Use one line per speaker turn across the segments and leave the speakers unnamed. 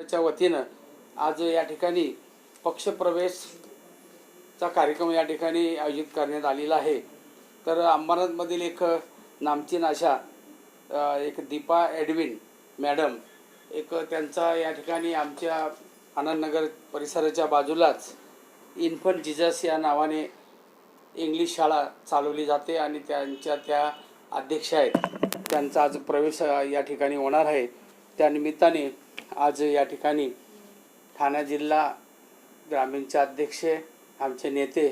परिषदच्या वतीनं आज या ठिकाणी पक्षप्रवेशचा कार्यक्रम या ठिकाणी आयोजित करण्यात आलेला आहे. तर अंबरनाथमधील एक नामचीन अशा एक दीपा ॲडविन मॅडम एक त्यांचा या ठिकाणी आमच्या आनंदनगर परिसराच्या बाजूलाच इन्फंट जिजस या नावाने इंग्लिश शाळा चालवली जाते आणि त्यांच्या त्या अध्यक्ष आहेत. त्यांचा आज प्रवेश या ठिकाणी होणार आहे. त्या निमित्ताने आज या ठिकाणी ठाणे जिल्हा ग्रामीणचे अध्यक्ष आमचे नेते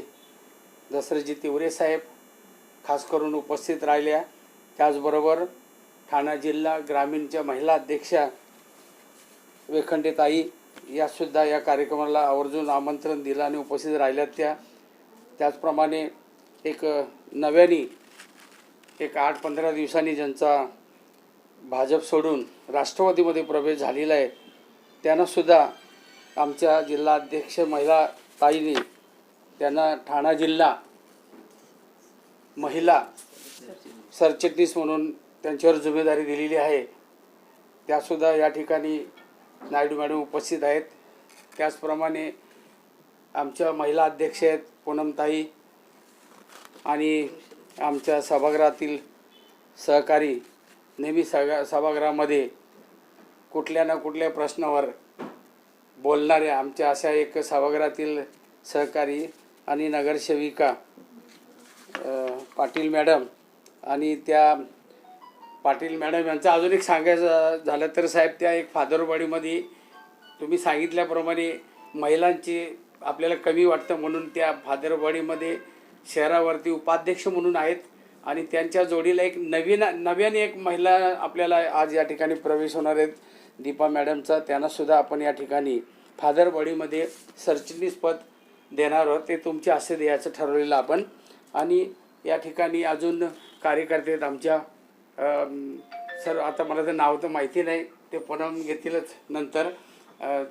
दसरजी तिवरे साहेब खास करून उपस्थित राहिल्या. त्याचबरोबर ठाणे जिल्हा ग्रामीणच्या महिला अध्यक्षा वेखंडेताई यासुद्धा या कार्यक्रमाला आवर्जून आमंत्रण दिलं आणि उपस्थित राहिल्यात त्या. त्याचप्रमाणे एक नव्याने एक आठ पंधरा दिवसांनी ज्यांचा भाजप सोडून राष्ट्रवादीमध्ये प्रवेश झालेला आहे त्यांनासुद्धा आमच्या जिल्हा अध्यक्ष महिला ताईंनी त्यांना ठाणा जिल्हा महिला सरचिटणीस म्हणून त्यांच्यावर जिम्मेदारी दिलेली आहे. त्यासुद्धा या ठिकाणी नायडू मॅडम उपस्थित आहेत. त्याचप्रमाणे आमच्या महिला अध्यक्ष आहेत पूनमताई आणि आमच्या सभागृहातील सहकारी नेहमी सगळ्या सभागृहामध्ये कुठल्या ना कुठल्या प्रश्नावर बोलणाऱ्या आमच्या अशा एक सभागृहातील सहकारी आणि नगरसेविका पाटील मॅडम आणि त्या पाटील मॅडम यांचं अजून एक सांगायचं झालं तर साहेब त्या एक फादरवाडीमध्ये तुम्ही सांगितल्याप्रमाणे महिलांची आपल्याला कमी वाटतं म्हणून त्या फादरवाडीमध्ये शहरावरती उपाध्यक्ष म्हणून आहेत. आणि त्यांच्या जोडीला एक नवीन नव्याने एक महिला आपल्याला आज या ठिकाणी प्रवेश होणार आहेत. दीपा मॅडमचा त्यांनासुद्धा आपण या ठिकाणी फादरवाडीमध्ये सरचिटणीस पद देणार आहोत. ते तुमचे असे द्यायचं ठरवलेलं आपण. आणि या ठिकाणी अजून कार्यकर्ते आहेत आमच्या. सर आता मला ते नाव तर माहिती नाही. ते पुनम घेतीलच नंतर.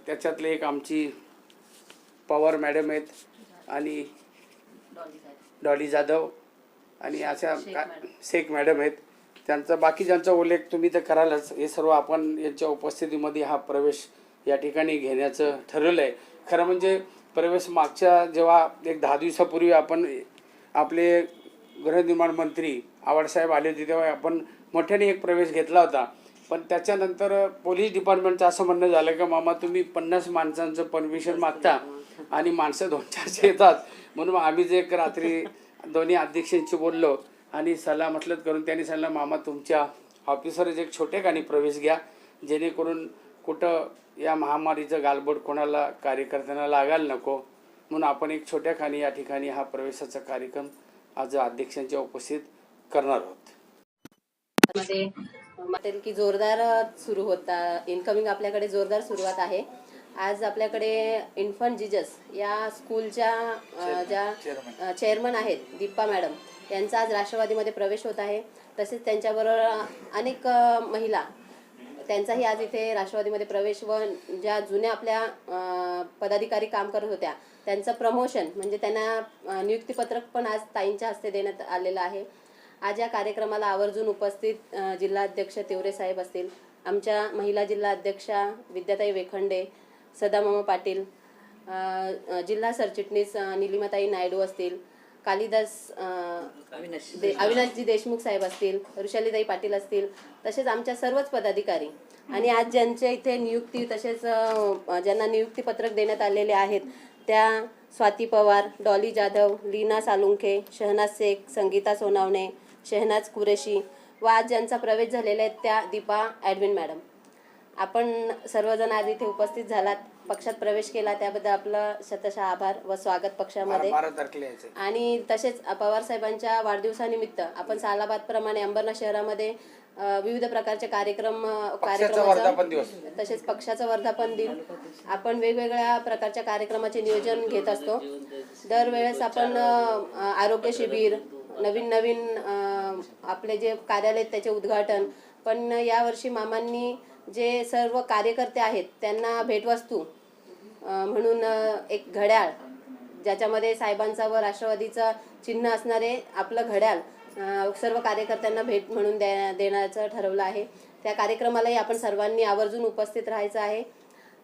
त्याच्यातले एक आमची पवार मॅडम आहेत. आणि डॉली जाधव. आणि अशा शेख मॅडम. आहेत. त्यांचा बाकी ज्यांचा उल्लेख तुम्ही तर करालच. हे सर्व आपण यांच्या उपस्थितीमध्ये हा प्रवेश या ठिकाणी घेण्याचं ठरवलं आहे. खरं म्हणजे प्रवेश मागच्या जेव्हा एक दहा दिवसापूर्वी आपण आपले गृहनिर्माण मंत्री आवडसाहेब आले होते तेव्हा आपण मोठ्याने एक प्रवेश घेतला होता. पण त्याच्यानंतर पोलीस डिपार्टमेंटचं असं म्हणणं झालं का मामा तुम्ही पन्नास माणसांचं परमिशन मागता आणि माणसं दोन चारशे येतात. म्हणून आम्ही जे एक रात्री दोन्ही अध्यक्षांशी बोललो आणि सल्ला म्हटलं करून त्यांनी सांगितलं मामा तुमच्या ऑफिसरच एक छोटेखानी प्रवेश घ्या. जेणेकरून कुठं या महामारीचं गालबोट कोणाला कार्यकर्त्यांना लागायला नको. म्हणून आपण एक छोट्या खाणी या ठिकाणी हा प्रवेशाचा कार्यक्रम आज अध्यक्षांच्या उपस्थित करणार आहोत.
की जोरदार सुरू होता इनकमिंग आपल्याकडे जोरदार सुरुवात आहे. आज आपल्याकडे इन्फंट जिजस या स्कूलच्या ज्या चेअरमन आहेत दीपा मॅडम यांचा आज राष्ट्रवादीमध्ये प्रवेश होत आहे. तसेच त्यांच्याबरोबर अनेक महिला त्यांचाही आज इथे राष्ट्रवादीमध्ये प्रवेश व ज्या जुन्या आपल्या पदाधिकारी काम करत होत्या त्यांचं प्रमोशन म्हणजे त्यांना नियुक्तीपत्रक पण आज ताईंच्या हस्ते देण्यात आलेलं आहे. आज या कार्यक्रमाला आवर्जून उपस्थित जिल्हाध्यक्ष तिवरे साहेब असतील आमच्या महिला जिल्हा अध्यक्षा विद्याताई वेखंडे सदामामा पाटील जिल्हा सरचिटणीस निलिमाताई नायडू असतील कालिदास दे अविनाशजी देशमुख साहेब असतील ऋषालीताई पाटील असतील तसेच आमच्या सर्वच पदाधिकारी. आणि आज ज्यांच्या इथे नियुक्ती तसेच ज्यांना नियुक्तीपत्रक देण्यात आलेले आहेत त्या स्वाती पवार डॉली जाधव लीना सालुंखे शहनाज शेख संगीता सोनावणे शहनाज कुरेशी व आज ज्यांचा प्रवेश झालेला आहे त्या दीपा ॲडविन मॅडम आपण सर्वजण आज इथे उपस्थित झालात. पक्षात प्रवेश केला त्याबद्दल आपलं शतशः आभार व स्वागत पक्षामध्ये. आणि तसेच पवार साहेबांच्या वाढदिवसानिमित्त आपण सालाबाद प्रमाणे अंबरनाथ शहरामध्ये विविध प्रकारचे कार्यक्रम
दिवस.
तसेच पक्षाचं वर्धापन दिन. आपण वेगवेगळ्या प्रकारच्या कार्यक्रमाचे नियोजन घेत असतो. दरवेळेस आपण आरोग्य शिबिर नवीन नवीन आपले जे कार्यालय त्याचे उद्घाटन. पण यावर्षी मामांनी जे सर्व कार्यकर्ते आहेत त्यांना भेटवस्तू म्हणून एक घड्याळ ज्याच्यामध्ये साहेबांचा व राष्ट्रवादीचं चिन्ह असणारे आपलं घड्याळ सर्व कार्यकर्त्यांना भेट म्हणून द्या देण्याचं ठरवलं आहे. त्या कार्यक्रमालाही आपण सर्वांनी आवर्जून उपस्थित राहायचं आहे.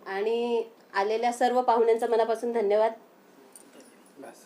आणि आलेल्या सर्व पाहुण्यांचा मनापासून धन्यवाद.
बस,